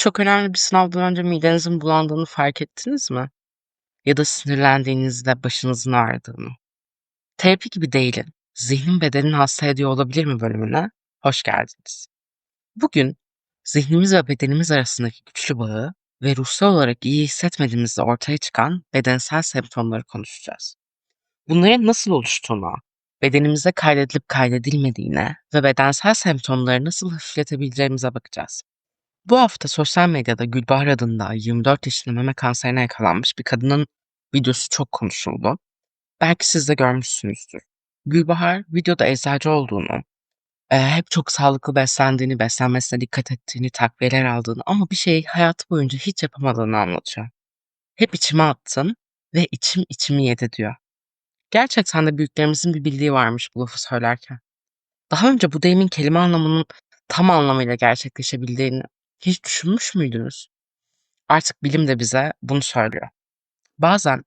Çok önemli bir sınavdan önce midenizin bulandığını fark ettiniz mi? Ya da sinirlendiğinizde başınızın ağrıdığını. Terapi gibi değilin. Zihnin bedenin hasta ediyor olabilir mi bölümüne? Hoş geldiniz. Bugün zihnimiz ve bedenimiz arasındaki güçlü bağı ve ruhsal olarak iyi hissetmediğimizde ortaya çıkan bedensel semptomları konuşacağız. Bunların nasıl oluştuğuna, bedenimize kaydedilip kaydedilmediğine ve bedensel semptomları nasıl hafifletebileceğimize bakacağız. Bu hafta sosyal medyada Gülbahar adında 24 yaşında meme kanserine yakalanmış bir kadının videosu çok konuşuldu. Belki siz de görmüşsünüzdür. Gülbahar videoda eczacı olduğunu, e, hep çok sağlıklı beslendiğini, beslenmesine dikkat ettiğini, takviyeler aldığını ama bir şeyi hayatı boyunca hiç yapamadığını anlatıyor. Hep içime attım ve içim içimi yedi diyor. Gerçekten de büyüklerimizin bir bildiği varmış bu lafı söylerken. Daha önce bu deyimin kelime anlamının tam anlamıyla gerçekleşebildiğini hiç düşünmüş müydünüz? Artık bilim de bize bunu söylüyor. Bazen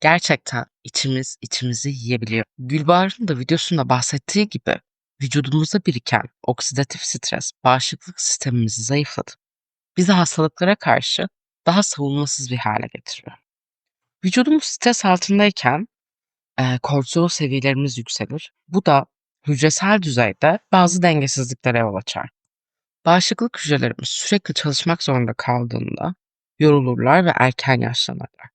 gerçekten içimiz içimizi yiyebiliyor. Gülbahar'ın da videosunda bahsettiği gibi vücudumuzda biriken oksidatif stres bağışıklık sistemimizi zayıflatıp bizi hastalıklara karşı daha savunmasız bir hale getiriyor. Vücudumuz stres altındayken e, kortizol seviyelerimiz yükselir. Bu da hücresel düzeyde bazı dengesizliklere yol açar. Bağışıklık hücrelerimiz sürekli çalışmak zorunda kaldığında yorulurlar ve erken yaşlanırlar.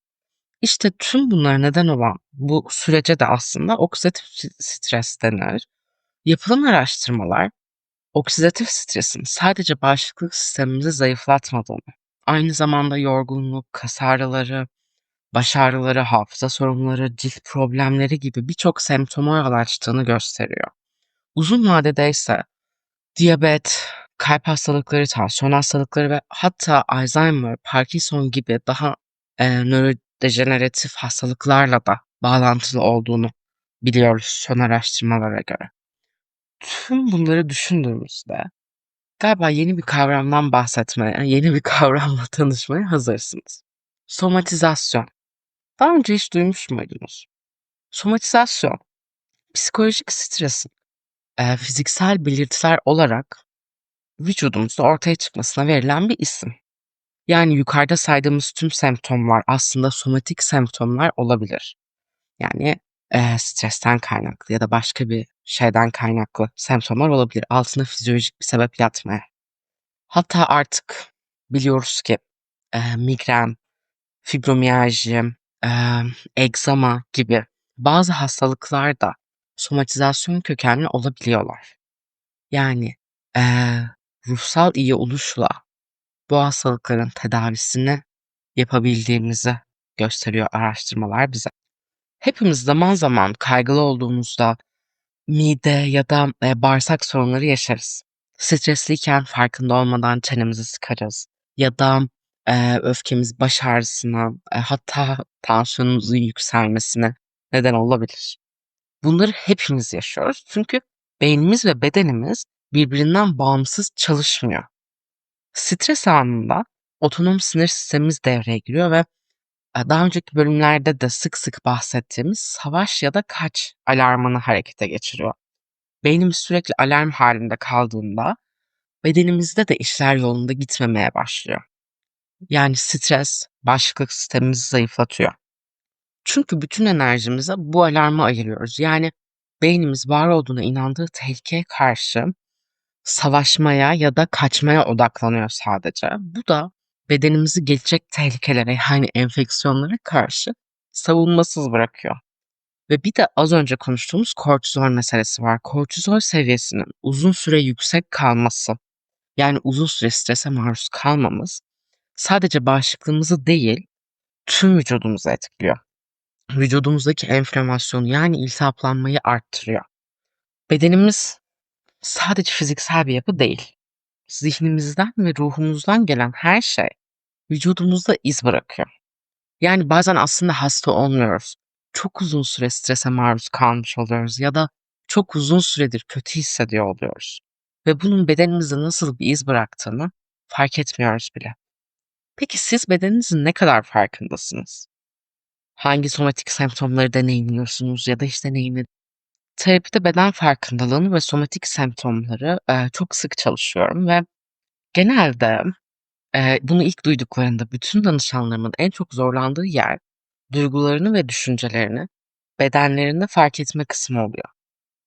İşte tüm bunlara neden olan bu sürece de aslında oksidatif stres denir. Yapılan araştırmalar oksidatif stresin sadece bağışıklık sistemimizi zayıflatmadığını, aynı zamanda yorgunluk, kas ağrıları, baş ağrıları, hafıza sorunları, cilt problemleri gibi birçok semptoma yol açtığını gösteriyor. Uzun vadede ise diyabet, kalp hastalıkları, tansiyon hastalıkları ve hatta Alzheimer, Parkinson gibi daha e, nörodejeneratif hastalıklarla da bağlantılı olduğunu biliyoruz son araştırmalara göre. Tüm bunları düşündüğümüzde galiba yeni bir kavramdan bahsetmeye, yeni bir kavramla tanışmaya hazırsınız. Somatizasyon. Daha önce hiç duymuş muydunuz? Somatizasyon, psikolojik stresin e, fiziksel belirtiler olarak vücudumuzda ortaya çıkmasına verilen bir isim. Yani yukarıda saydığımız tüm semptomlar aslında somatik semptomlar olabilir. Yani e, stresten kaynaklı ya da başka bir şeyden kaynaklı semptomlar olabilir. Altına fizyolojik bir sebep yatmaya. Hatta artık biliyoruz ki e, migren, fibromiyalji, e, egzama gibi bazı hastalıklar da somatizasyon kökenli olabiliyorlar. Yani e, ruhsal iyi oluşla bu hastalıkların tedavisini yapabildiğimizi gösteriyor araştırmalar bize. Hepimiz zaman zaman kaygılı olduğumuzda mide ya da e, bağırsak sorunları yaşarız. Stresliyken farkında olmadan çenemizi sıkarız ya da e, öfkemiz baş ağrısına e, hatta tansiyonumuzun yükselmesine neden olabilir. Bunları hepimiz yaşıyoruz çünkü beynimiz ve bedenimiz birbirinden bağımsız çalışmıyor. Stres anında otonom sinir sistemimiz devreye giriyor ve e, daha önceki bölümlerde de sık sık bahsettiğimiz savaş ya da kaç alarmını harekete geçiriyor. Beynimiz sürekli alarm halinde kaldığında bedenimizde de işler yolunda gitmemeye başlıyor. Yani stres bağışıklık sistemimizi zayıflatıyor. Çünkü bütün enerjimizi bu alarma ayırıyoruz. Yani beynimiz var olduğuna inandığı tehlikeye karşı savaşmaya ya da kaçmaya odaklanıyor sadece. Bu da bedenimizi gelecek tehlikelere yani enfeksiyonlara karşı savunmasız bırakıyor. Ve bir de az önce konuştuğumuz kortizol meselesi var. Kortizol seviyesinin uzun süre yüksek kalması, yani uzun süre strese maruz kalmamız sadece bağışıklığımızı değil, tüm vücudumuzu etkiliyor. Vücudumuzdaki enflamasyonu yani iltihaplanmayı arttırıyor. Bedenimiz sadece fiziksel bir yapı değil. Zihnimizden ve ruhumuzdan gelen her şey vücudumuzda iz bırakıyor. Yani bazen aslında hasta olmuyoruz. Çok uzun süre strese maruz kalmış oluyoruz ya da çok uzun süredir kötü hissediyor oluyoruz. Ve bunun bedenimizde nasıl bir iz bıraktığını fark etmiyoruz bile. Peki siz bedeninizin ne kadar farkındasınız? Hangi somatik semptomları deneyimliyorsunuz ya da hiç deneyimlediniz? Terapide beden farkındalığını ve somatik semptomları, eee, çok sık çalışıyorum ve genelde Eee, bunu ilk duyduklarında bütün danışanlarımın en çok zorlandığı yer, duygularını ve düşüncelerini bedenlerinde fark etme kısmı oluyor.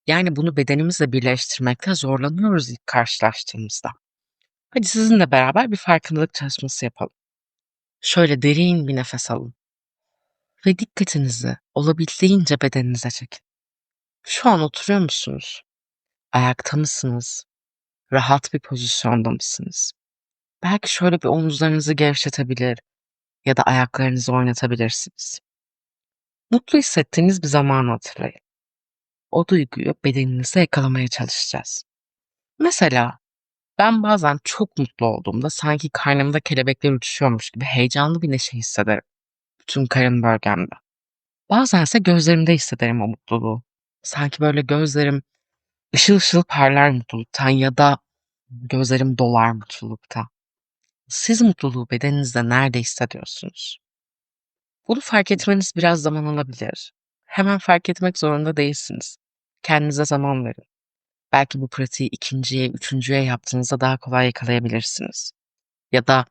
Yani bunu bedenimizle birleştirmekte zorlanıyoruz ilk karşılaştığımızda. Hadi sizinle beraber bir farkındalık çalışması yapalım. Şöyle derin bir nefes alın ve dikkatinizi olabildiğince bedeninize çekin. Şu an oturuyor musunuz? Ayakta mısınız? Rahat bir pozisyonda mısınız? Belki şöyle bir omuzlarınızı gevşetebilir ya da ayaklarınızı oynatabilirsiniz. Mutlu hissettiğiniz bir zamanı hatırlayın. O duyguyu bedeninizde yakalamaya çalışacağız. Mesela ben bazen çok mutlu olduğumda sanki karnımda kelebekler uçuşuyormuş gibi heyecanlı bir neşe hissederim. Bütün karın bölgemde. Bazense gözlerimde hissederim o mutluluğu. Sanki böyle gözlerim ışıl ışıl parlar mutluluktan ya da gözlerim dolar mutluluktan. Siz mutluluğu bedeninizde nerede hissediyorsunuz? Bunu fark etmeniz biraz zaman alabilir. Hemen fark etmek zorunda değilsiniz. Kendinize zaman verin. Belki bu pratiği ikinciye, üçüncüye yaptığınızda daha kolay yakalayabilirsiniz. Ya da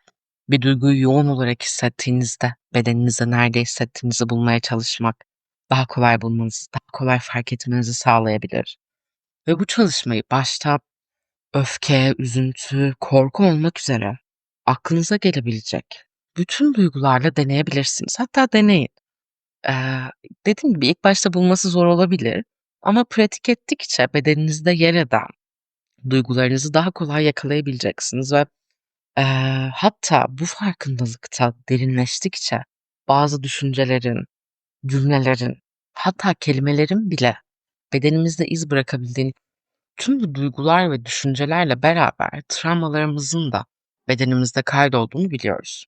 bir duyguyu yoğun olarak hissettiğinizde bedeninizde nerede hissettiğinizi bulmaya çalışmak daha kolay bulmanızı, kolay fark etmenizi sağlayabilir. Ve bu çalışmayı başta öfke, üzüntü, korku olmak üzere aklınıza gelebilecek bütün duygularla deneyebilirsiniz. Hatta deneyin. Eee, dediğim gibi ilk başta bulması zor olabilir ama pratik ettikçe bedeninizde yer eden duygularınızı daha kolay yakalayabileceksiniz ve, eee, hatta bu farkındalıkta derinleştikçe bazı düşüncelerin, cümlelerin, hatta kelimelerin bile bedenimizde iz bırakabildiğini, tüm bu duygular ve düşüncelerle beraber travmalarımızın da bedenimizde kaydolduğunu biliyoruz.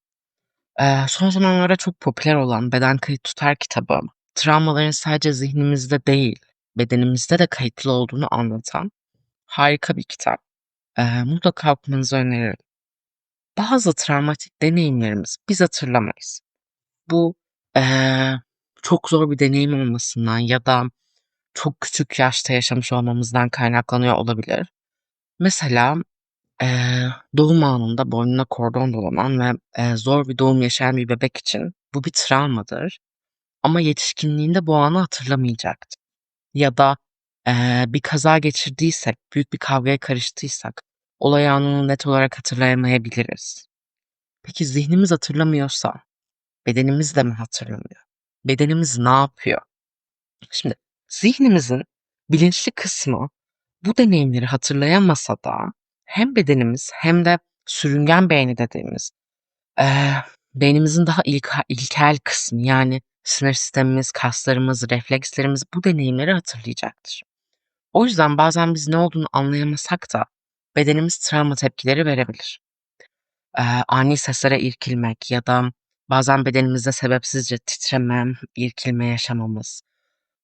Eee, son zamanlarda çok popüler olan Beden Kayıt Tutar kitabı, travmaların sadece zihnimizde değil, bedenimizde de kayıtlı olduğunu anlatan harika bir kitap. Eee, mutlaka okumanızı öneririm. Bazı travmatik deneyimlerimizi biz hatırlamayız. Bu, eee, çok zor bir deneyim olmasından ya da çok küçük yaşta yaşamış olmamızdan kaynaklanıyor olabilir. Mesela, eee, doğum anında boynuna kordon dolanan ve, eee, zor bir doğum yaşayan bir bebek için bu bir travmadır ama yetişkinliğinde bu anı hatırlamayacaktır. Ya da, eee, bir kaza geçirdiysek, büyük bir kavgaya karıştıysak olay anını net olarak hatırlayamayabiliriz. Peki zihnimiz hatırlamıyorsa bedenimiz de mi hatırlamıyor? Bedenimiz ne yapıyor? Şimdi zihnimizin bilinçli kısmı bu deneyimleri hatırlayamasa da hem bedenimiz hem de sürüngen beyni dediğimiz, eee, beynimizin daha ilka ilkel kısmı yani sinir sistemimiz, kaslarımız, reflekslerimiz bu deneyimleri hatırlayacaktır. O yüzden bazen biz ne olduğunu anlayamasak da bedenimiz travma tepkileri verebilir. Eee, ani seslere irkilmek ya da bazen bedenimizde sebepsizce titreme, irkilme yaşamamız,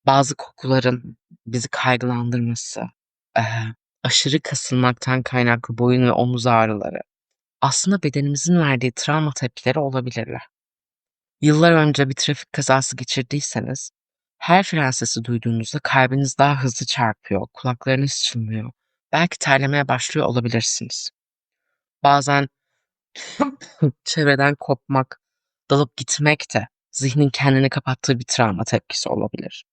bazı kokuların bizi kaygılandırması, eee, aşırı kasılmaktan kaynaklı boyun ve omuz ağrıları aslında bedenimizin verdiği travma tepkileri olabilirler. Yıllar önce bir trafik kazası geçirdiyseniz her fren sesi duyduğunuzda kalbiniz daha hızlı çarpıyor, kulaklarınız çınlıyor, belki terlemeye başlıyor olabilirsiniz. Bazen çevreden kopmak, dalıp gitmek de zihnin kendini kapattığı bir travma tepkisi olabilir.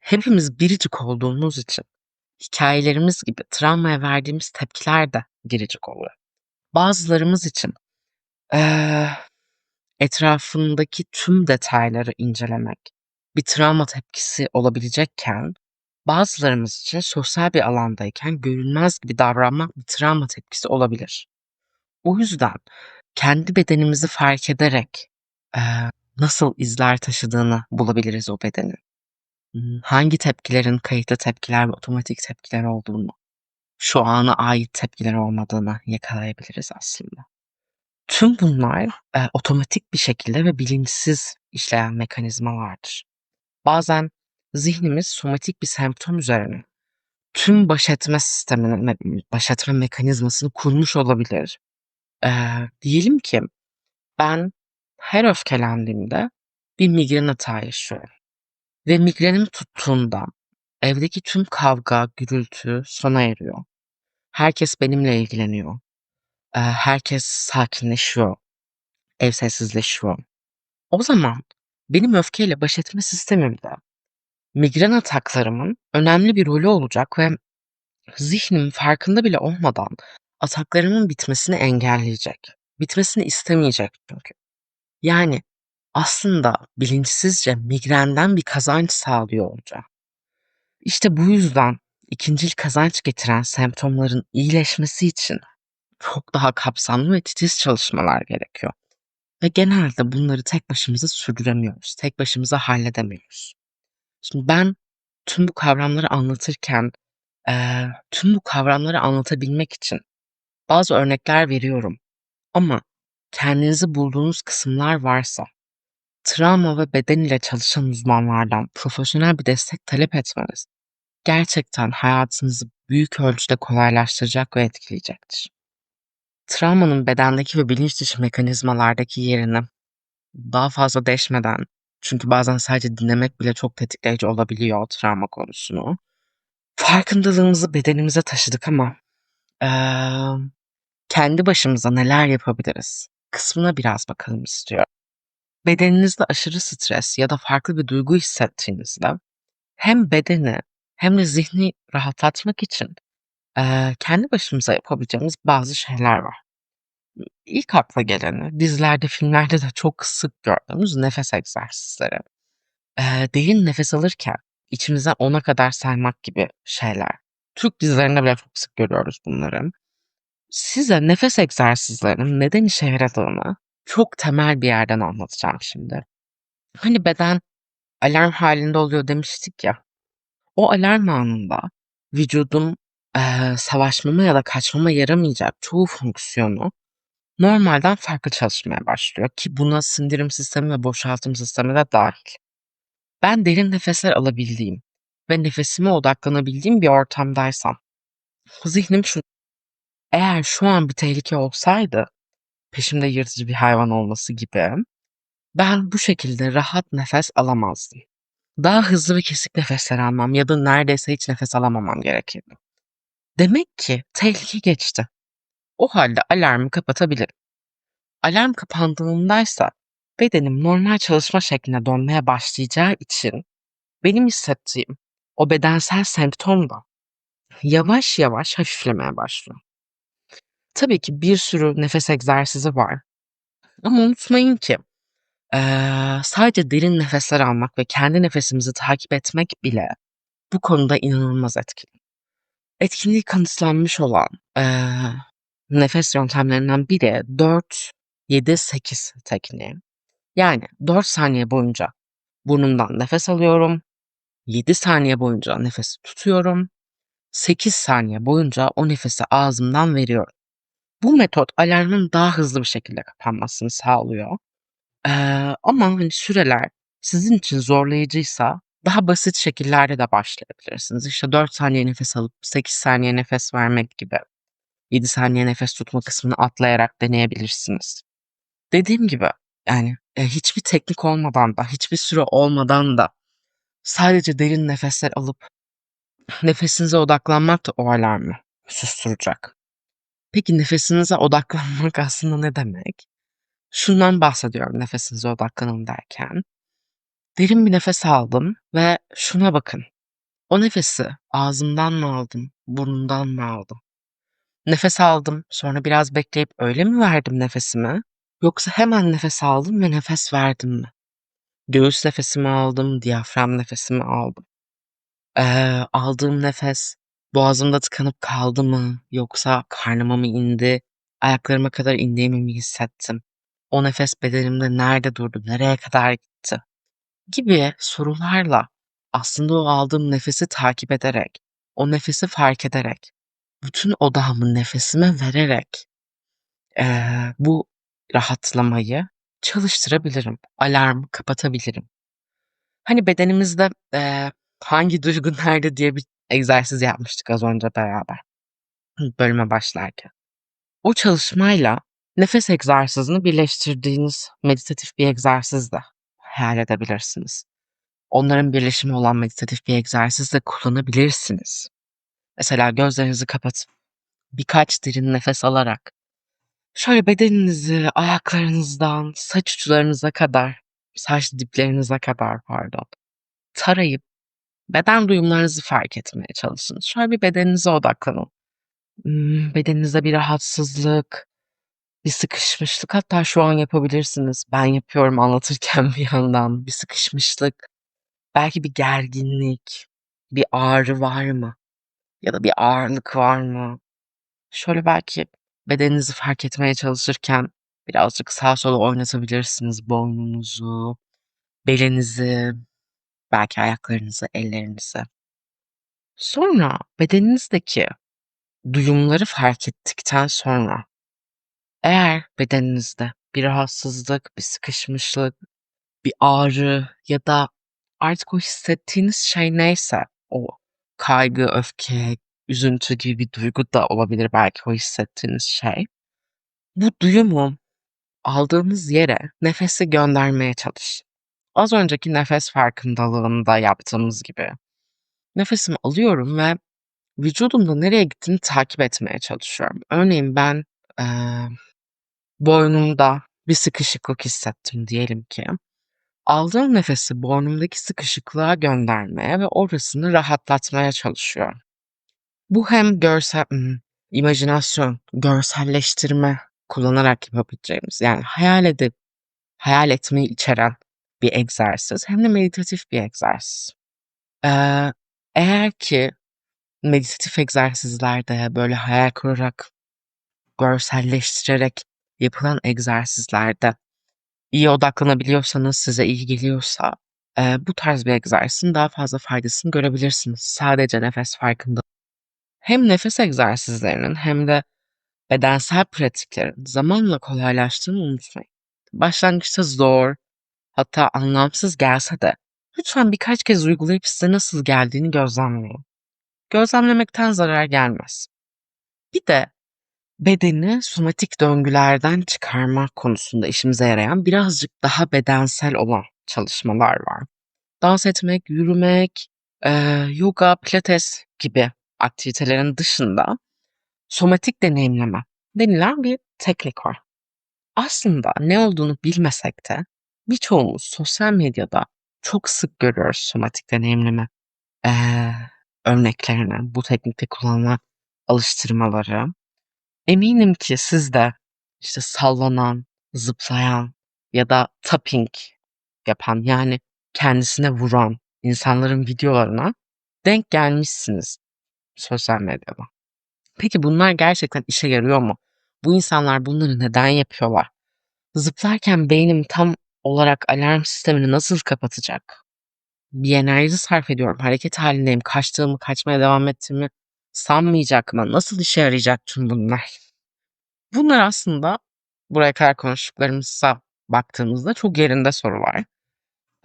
Hepimiz biricik olduğumuz için hikayelerimiz gibi travmaya verdiğimiz tepkiler de biricik oluyor. Bazılarımız için, eee, etrafındaki tüm detayları incelemek bir travma tepkisi olabilecekken bazılarımız için sosyal bir alandayken görünmez gibi davranmak bir travma tepkisi olabilir. O yüzden kendi bedenimizi fark ederek, eee, nasıl izler taşıdığını bulabiliriz o bedenin. Imm, hangi tepkilerin kayıtlı tepkiler ve otomatik tepkiler olduğunu, şu ana ait tepkiler olmadığını yakalayabiliriz aslında. Tüm bunlar, eee, otomatik bir şekilde ve bilinçsiz işleyen mekanizmalardır. Bazen zihnimiz somatik bir semptom üzerine tüm baş etme sistemini baş etme mekanizmasını kurmuş olabilir. Eee, diyelim ki ben her öfkelendiğimde bir migren atağı yaşıyorum ve migrenim tuttuğunda evdeki tüm kavga, gürültü sona eriyor. Herkes benimle ilgileniyor. eee, herkes sakinleşiyor, ev sessizleşiyor. O zaman benim öfkeyle baş etme sistemimde migren ataklarımın önemli bir rolü olacak ve zihnim farkında bile olmadan ataklarımın bitmesini engelleyecek. Bitmesini istemeyecek çünkü. Yani aslında bilinçsizce migrenden bir kazanç sağlıyor olacağım. İşte bu yüzden ikincil kazanç getiren semptomların iyileşmesi için çok daha kapsamlı ve titiz çalışmalar gerekiyor. Ve genelde bunları tek başımıza sürdüremiyoruz. Tek başımıza halledemiyoruz. Şimdi ben tüm bu kavramları anlatırken, eee, tüm bu kavramları anlatabilmek için bazı örnekler veriyorum. Ama kendinizi bulduğunuz kısımlar varsa travma ve beden ile çalışan uzmanlardan profesyonel bir destek talep etmeniz gerçekten hayatınızı büyük ölçüde kolaylaştıracak ve etkileyecektir. Travmanın bedendeki ve bilinç dışı mekanizmalardaki yerini daha fazla deşmeden çünkü bazen sadece dinlemek bile çok tetikleyici olabiliyor travma konusunu. Farkındalığımızı bedenimize taşıdık ama eee, kendi başımıza neler yapabiliriz kısmına biraz bakalım istiyorum. Bedeninizde aşırı stres ya da farklı bir duygu hissettiğinizde hem bedeni hem de zihni rahatlatmak için eee, kendi başımıza yapabileceğimiz bazı şeyler var. İlk akla geleni dizilerde, filmlerde de çok sık gördüğümüz nefes egzersizleri. Eee, derin nefes alırken içimizden 10'a kadar saymak gibi şeyler. Türk dizilerinde bile çok sık görüyoruz bunları. Size nefes egzersizlerinin neden işe yaradığını çok temel bir yerden anlatacağım şimdi. Hani beden alarm halinde oluyor demiştik ya. O alarm anında vücudun eee, savaşmama ya da kaçmama yaramayacak çoğu fonksiyonu normalden farklı çalışmaya başlıyor ki buna sindirim sistemi ve boşaltım sistemi de dahil. Ben derin nefesler alabildiğim ve nefesime odaklanabildiğim bir ortamdaysam zihnim şu eğer şu an bir tehlike olsaydı peşimde yırtıcı bir hayvan olması gibi ben bu şekilde rahat nefes alamazdım. Daha hızlı ve kesik nefesler almam ya da neredeyse hiç nefes alamamam gerekirdi. Demek ki tehlike geçti. O halde alarmı kapatabilirim. Alarm kapandığındaysa bedenim normal çalışma şekline dönmeye başlayacağı için benim hissettiğim o bedensel semptom da yavaş yavaş hafiflemeye başlıyor. Tabii ki bir sürü nefes egzersizi var. Ama unutmayın ki sadece derin nefesler almak ve kendi nefesimizi takip etmek bile bu konuda inanılmaz etkili. Etkinliği kanıtlanmış olan nefes yöntemlerinden biri 4-7-8 tekniği. Yani 4 saniye boyunca burnumdan nefes alıyorum. 7 saniye boyunca nefesi tutuyorum. 8 saniye boyunca o nefesi ağzımdan veriyorum. Bu metot alarmın daha hızlı bir şekilde kapanmasını sağlıyor. Eee, ama hani süreler sizin için zorlayıcıysa daha basit şekillerde de başlayabilirsiniz. İşte 4 saniye nefes alıp 8 saniye nefes vermek gibi. 7 saniye nefes tutma kısmını atlayarak deneyebilirsiniz. Dediğim gibi yani e, hiçbir teknik olmadan da hiçbir süre olmadan da sadece derin nefesler alıp nefesinize odaklanmak da o alarmı susturacak. Peki nefesinize odaklanmak aslında ne demek? Şundan bahsediyorum nefesinize odaklanın derken. Derin bir nefes aldım ve şuna bakın. O nefesi ağzımdan mı aldım, burnumdan mı aldım? Nefes aldım, sonra biraz bekleyip öyle mi verdim nefesimi? Yoksa hemen nefes aldım ve nefes verdim mi? Göğüs nefesimi aldım, diyafram nefesimi aldım. Eee, aldığım nefes boğazımda tıkanıp kaldı mı yoksa karnıma mı indi, ayaklarıma kadar indiğimi mi hissettim? O nefes bedenimde nerede durdu, nereye kadar gitti? Gibi sorularla aslında o aldığım nefesi takip ederek, o nefesi fark ederek, bütün odağımı nefesime vererek eee, bu rahatlamayı çalıştırabilirim. Alarmı kapatabilirim. Hani bedenimizde eee, hangi duygu nerede diye bir egzersiz yapmıştık az önce beraber. Bölüme başlarken. O çalışmayla nefes egzersizini birleştirdiğiniz meditatif bir egzersiz de hayal edebilirsiniz. Onların birleşimi olan meditatif bir egzersiz de kullanabilirsiniz. Mesela gözlerinizi kapatıp birkaç derin nefes alarak Şöyle bedeninizi ayaklarınızdan saç uçlarınıza kadar, saç diplerinize kadar pardon, tarayıp beden duyumlarınızı fark etmeye çalışın. Şöyle bir bedeninize odaklanın. Imm, bedeninizde bir rahatsızlık, bir sıkışmışlık hatta şu an yapabilirsiniz. Ben yapıyorum anlatırken bir yandan. Bir sıkışmışlık, belki bir gerginlik, bir ağrı var mı? Ya da bir ağırlık var mı? Şöyle belki bedeninizi fark etmeye çalışırken birazcık sağa sola oynatabilirsiniz boynunuzu, belinizi, belki ayaklarınızı, ellerinizi. Sonra bedeninizdeki duyumları fark ettikten sonra eğer bedeninizde bir rahatsızlık, bir sıkışmışlık, bir ağrı ya da artık o hissettiğiniz şey neyse, o kaygı, öfke, üzüntü gibi bir duygu da olabilir belki o hissettiğiniz şey. Bu duyumu aldığınız yere nefesi göndermeye çalışın. Az önceki nefes farkındalığında yaptığımız gibi. Nefesimi alıyorum ve vücudumda nereye gittiğini takip etmeye çalışıyorum. Örneğin ben, eee, boynumda bir sıkışıklık hissettim diyelim ki. Aldığım nefesi boynumdaki sıkışıklığa göndermeye ve orasını rahatlatmaya çalışıyorum. Bu hem görsel ımm, imajinasyon, görselleştirme kullanarak yapabileceğimiz, yani hayal edip hayal etmeyi içeren bir egzersiz hem de meditatif bir egzersiz. Eee, eğer ki meditatif egzersizlerde, böyle hayal kurarak, görselleştirerek yapılan egzersizlerde iyi odaklanabiliyorsanız, size iyi geliyorsa, eee, bu tarz bir egzersizin daha fazla faydasını görebilirsiniz. Sadece nefes farkında Hem nefes egzersizlerinin hem de bedensel pratiklerin zamanla kolaylaştığını unutmayın. Başlangıçta zor, hatta anlamsız gelse de lütfen birkaç kez uygulayıp size nasıl geldiğini gözlemleyin. Gözlemlemekten zarar gelmez. Bir de bedeni somatik döngülerden çıkarma konusunda işimize yarayan birazcık daha bedensel olan çalışmalar var. Dans etmek, yürümek, eee, yoga, pilates gibi aktivitelerin dışında somatik deneyimleme denilen bir teknik var. Aslında ne olduğunu bilmesek de birçoğumuz sosyal medyada çok sık görüyoruz somatik deneyimleme, eee, örneklerini, bu teknikte kullanılan alıştırmaları. Eminim ki siz de, işte, sallanan, zıplayan ya da tapping yapan, yani kendisine vuran insanların videolarına denk gelmişsiniz sosyal medyada. Peki bunlar gerçekten işe yarıyor mu? Bu insanlar bunları neden yapıyorlar? Zıplarken beynim tam olarak alarm sistemini nasıl kapatacak? Bir enerji sarf ediyorum, hareket hâlindeyim, kaçtığımı, kaçmaya devam ettiğimi sanmayacak mı? Nasıl işe yarayacak tüm bunlar? Bunlar aslında buraya kadar konuştuklarımıza baktığımızda çok yerinde sorular.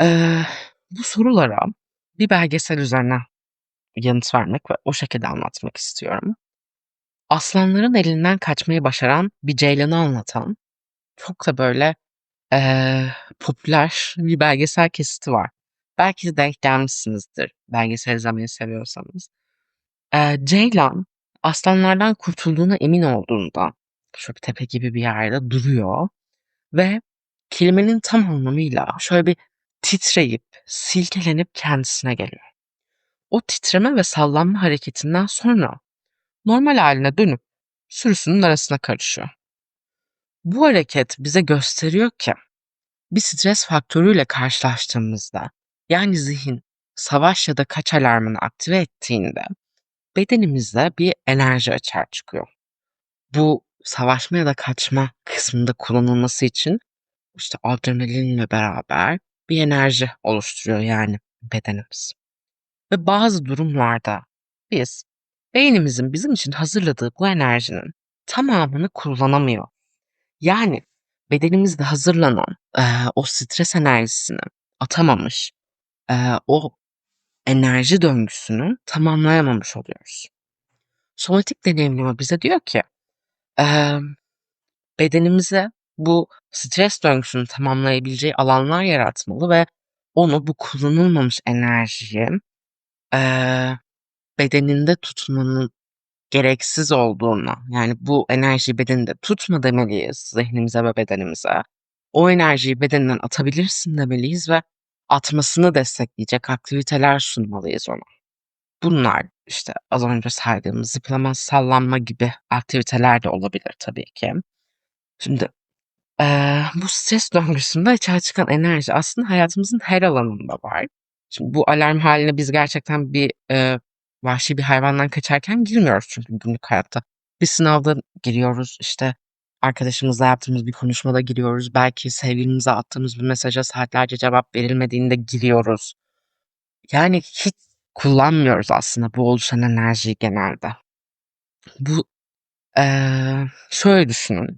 Eee, bu sorulara bir belgesel üzerinden yanıt vermek ve o şekilde anlatmak istiyorum. Aslanların elinden kaçmayı başaran bir ceylanı anlatan çok da böyle, eee, popüler bir belgesel kesiti var. Belki de denk gelmişsinizdir belgesel izlemeyi seviyorsanız. Eee, ceylan aslanlardan kurtulduğuna emin olduğunda şöyle bir tepe gibi bir yerde duruyor ve kelimenin tam anlamıyla şöyle bir titreyip, silkelenip kendisine geliyor. O titreme ve sallanma hareketinden sonra normal hâline dönüp sürüsünün arasına karışıyor. Bu hareket bize gösteriyor ki bir stres faktörüyle karşılaştığımızda, yani zihin savaş ya da kaç alarmını aktive ettiğinde bedenimizde bir enerji açığa çıkıyor. Bu savaşma ya da kaçma kısmında kullanılması için, işte, adrenalinle beraber bir enerji oluşturuyor yani bedenimiz. Ve bazı durumlarda biz beynimizin bizim için hazırladığı bu enerjinin tamamını kullanamıyor. Yani bedenimizde hazırlanan, eee, o stres enerjisini atamamış, eee, o enerji döngüsünü tamamlayamamış oluyoruz. Somatik deneyimleme bize diyor ki, emm, bedenimize bu stres döngüsünü tamamlayabileceği alanlar yaratmalı ve onu bu kullanılmamış enerjiyi, eee, bedeninde tutmanın gereksiz olduğunu, yani bu enerjiyi bedeninde tutma demeliyiz zihnimize ve bedenimize. O enerjiyi bedeninden atabilirsin demeliyiz ve atmasını destekleyecek aktiviteler sunmalıyız ona. Bunlar işte az önce saydığımız zıplama, sallanma gibi aktiviteler de olabilir tabii ki. Şimdi eee, bu stres döngüsünde açığa çıkan enerji aslında hayatımızın her alanında var. Şimdi bu alarm haline biz gerçekten bir eee, vahşi bir hayvandan kaçarken girmiyoruz çünkü günlük hayatta. Bir sınavda giriyoruz, işte arkadaşımızla yaptığımız bir konuşmada giriyoruz, belki sevgilimize attığımız bir mesaja saatlerce cevap verilmediğinde giriyoruz. Yani hiç kullanmıyoruz aslında bu oluşan enerjiyi genelde. Bu eee, şöyle düşünün.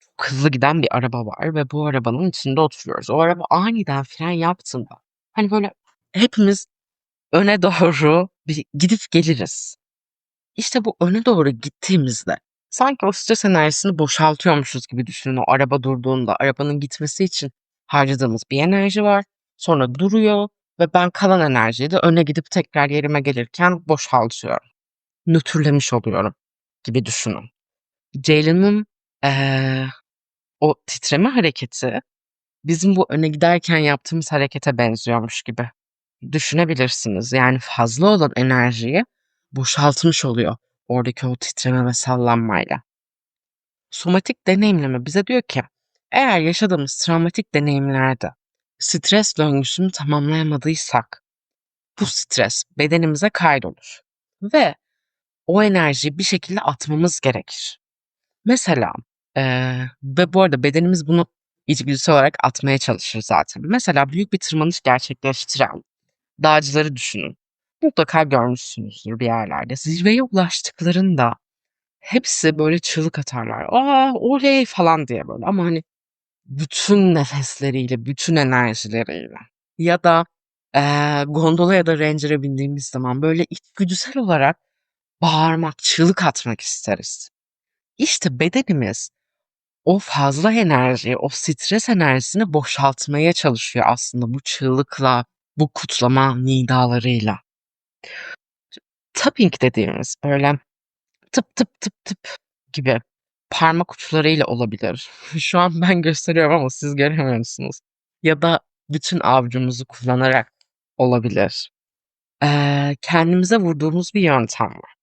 Çok hızlı giden bir araba var ve bu arabanın içinde oturuyoruz. O araba aniden fren yaptığında hani böyle hepimiz öne doğru gidip geliriz. İşte bu öne doğru gittiğimizde sanki o stres enerjisini boşaltıyormuşuz gibi düşünün. O araba durduğunda arabanın gitmesi için harcadığımız bir enerji var. Sonra duruyor ve ben kalan enerjiyi de öne gidip tekrar yerime gelirken boşaltıyorum. Nötrlemiş oluyorum gibi düşünün. Ceylan'ın eee, o titreme hareketi bizim bu öne giderken yaptığımız harekete benziyormuş gibi düşünebilirsiniz. Yani fazla olan enerjiyi boşaltmış oluyor oradaki o titreme ve sallanmayla. Somatik deneyimleme bize diyor ki eğer yaşadığımız travmatik deneyimlerde stres döngüsünü tamamlayamadıysak bu stres bedenimize kaydolur ve o enerjiyi bir şekilde atmamız gerekir. Mesela eee, ve bu arada bedenimiz bunu içgüdüsel olarak atmaya çalışır zaten. Mesela büyük bir tırmanış gerçekleştiren dağcıları düşünün. Mutlaka görmüşsünüzdür bir yerlerde. Zirveye ulaştıklarında hepsi böyle çığlık atarlar. Aa oley falan diye böyle ama hani bütün nefesleriyle, bütün enerjileriyle. Ya da eee, gondola ya da ranger'a bindiğimiz zaman böyle içgüdüsel olarak bağırmak, çığlık atmak isteriz. İşte bedenimiz o fazla enerjiyi, o stres enerjisini boşaltmaya çalışıyor aslında bu çığlıkla, bu kutlama nidalarıyla. Tapping dediğimiz böyle tıp tıp tıp tıp gibi parmak uçlarıyla olabilir. Şu an ben gösteriyorum ama siz göremiyorsunuz. Ya da bütün avucumuzu kullanarak olabilir. Eee, kendimize vurduğumuz bir yöntem var.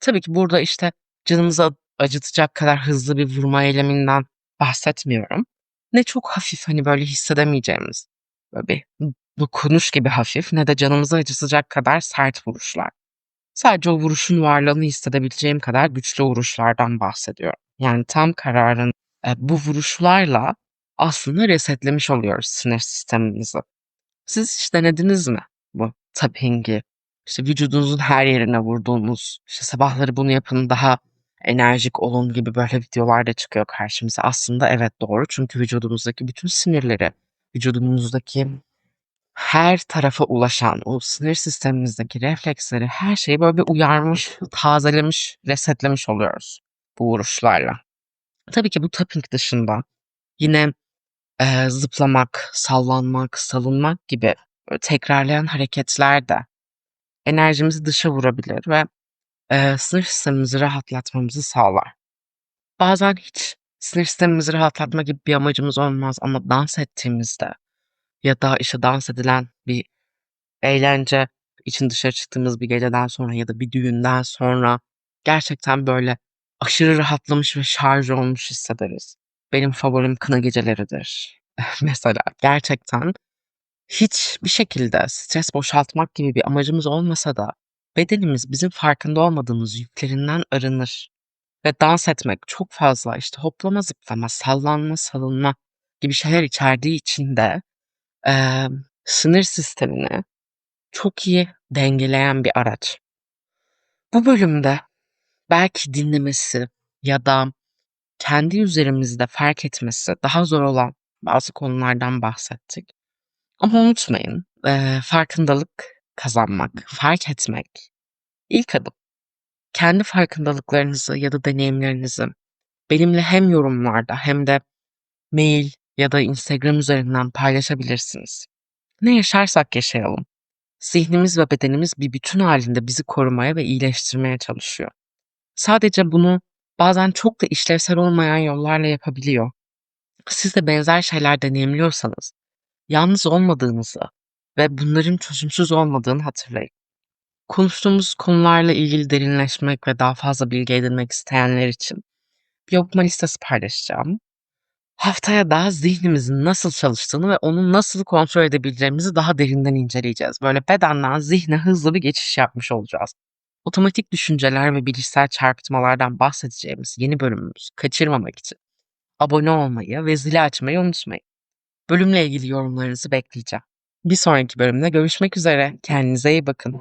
Tabii ki burada işte canımızı acıtacak kadar hızlı bir vurma eyleminden bahsetmiyorum. Ne çok hafif hani böyle hissedemeyeceğimiz böyle bir dokunuş gibi hafif ne de canımızı acıtacak kadar sert vuruşlar. Sadece o vuruşun varlığını hissedebileceğim kadar güçlü vuruşlardan bahsediyorum. Yani tam kararın e, bu vuruşlarla aslında resetlemiş oluyoruz sinir sistemimizi. Siz hiç denediniz mi bu tapping'i? İşte vücudunuzun her yerine vurduğunuz, işte sabahları bunu yapın daha enerjik olun gibi böyle videolar da çıkıyor karşımıza. Aslında evet doğru çünkü vücudumuzdaki bütün sinirleri, vücudumuzdaki her tarafa ulaşan o sinir sistemimizdeki refleksleri, her şeyi böyle bir uyarmış, tazelemiş, resetlemiş oluyoruz bu vuruşlarla. Tabii ki bu tapping dışında yine eee, zıplamak, sallanmak, salınmak gibi tekrarlayan hareketler de enerjimizi dışa vurabilir ve eee, sinir sistemimizi rahatlatmamızı sağlar. Bazen hiç sinir sistemimizi rahatlatma gibi bir amacımız olmaz ama dans ettiğimizde ya da işte dans edilen bir eğlence için dışarı çıktığımız bir geceden sonra ya da bir düğünden sonra gerçekten böyle aşırı rahatlamış ve şarj olmuş hissederiz. Benim favorim kına geceleridir. Mesela gerçekten hiçbir şekilde stres boşaltmak gibi bir amacımız olmasa da bedenimiz bizim farkında olmadığımız yüklerinden arınır. Ve dans etmek çok fazla işte hoplama zıplama, sallanma salınma gibi şeyler içerdiği için de eee, sinir sistemini çok iyi dengeleyen bir araç. Bu bölümde belki dinlemesi ya da kendi üzerimizde fark etmesi daha zor olan bazı konulardan bahsettik. Ama unutmayın, eee, farkındalık kazanmak, fark etmek ilk adım. Kendi farkındalıklarınızı ya da deneyimlerinizi benimle hem yorumlarda hem de mail ya da Instagram üzerinden paylaşabilirsiniz. Ne yaşarsak yaşayalım. Zihnimiz ve bedenimiz bir bütün halinde bizi korumaya ve iyileştirmeye çalışıyor. sadece bunu bazen çok da işlevsel olmayan yollarla yapabiliyor. Siz de benzer şeyler deneyimliyorsanız yalnız olmadığınızı ve bunların çözümsüz olmadığını hatırlayın. Konuştuğumuz konularla ilgili derinleşmek ve daha fazla bilgi edinmek isteyenler için bir okuma listesi paylaşacağım. Haftaya da zihnimizin nasıl çalıştığını ve onu nasıl kontrol edebileceğimizi daha derinden inceleyeceğiz. Böyle bedenden zihne hızlı bir geçiş yapmış olacağız. Otomatik düşünceler ve bilişsel çarpıtmalardan bahsedeceğimiz yeni bölümümüzü kaçırmamak için abone olmayı ve zili açmayı unutmayın. Bölümle ilgili yorumlarınızı bekleyeceğim. Bir sonraki bölümde görüşmek üzere. Kendinize iyi bakın.